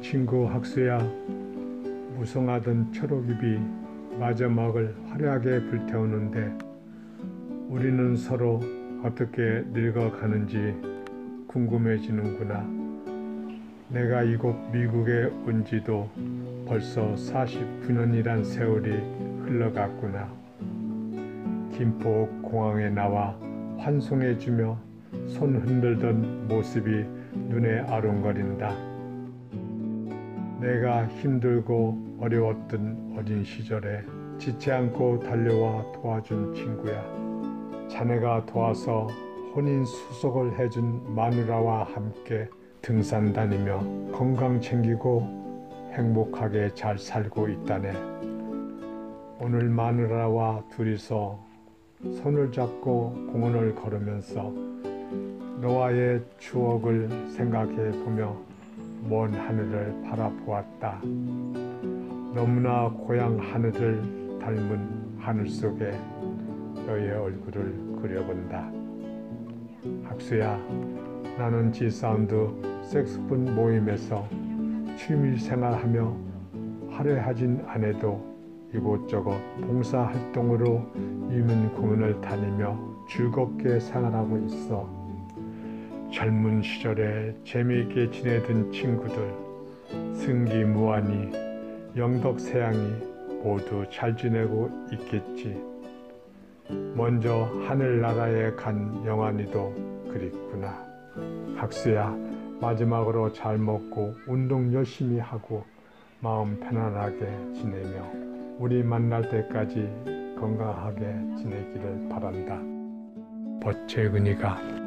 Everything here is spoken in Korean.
친구 학수야 무성하던 초록잎이 마지막을 화려하게 불태우는데 우리는 서로 어떻게 늙어가는지 궁금해지는구나. 내가 이곳 미국에 온 지도 벌써 49년이란 세월이 흘러갔구나. 김포 공항에 나와 환송해주며 손 흔들던 모습이 눈에 아른거린다. 내가 힘들고 어려웠던 어린 시절에 지체 않고 달려와 도와준 친구야. 자네가 도와서 혼인 수속을 해준 마누라와 함께 등산 다니며 건강 챙기고 행복하게 잘 살고 있다네. 오늘 마누라와 둘이서 손을 잡고 공원을 걸으면서 너와의 추억을 생각해 보며 먼 하늘을 바라보았다. 너무나 고향 하늘을 닮은 하늘 속에 너의 얼굴을 그려본다. 학수야, 나는 지사운드 색스폰 모임에서 취미 생활하며 화려하진 않아도 이곳저곳 봉사활동으로 공연을 다니며 즐겁게 생활하고 있어. 젊은 시절에 재미있게 지내던 친구들, 승기 무한이, 영덕 세양이 모두 잘 지내고 있겠지. 먼저 하늘나라에 간 영환이도 그립구나. 학수야, 마지막으로 잘 먹고 운동 열심히 하고 마음 편안하게 지내며 우리 만날 때까지 건강하게 지내기를 바란다. 버채근이가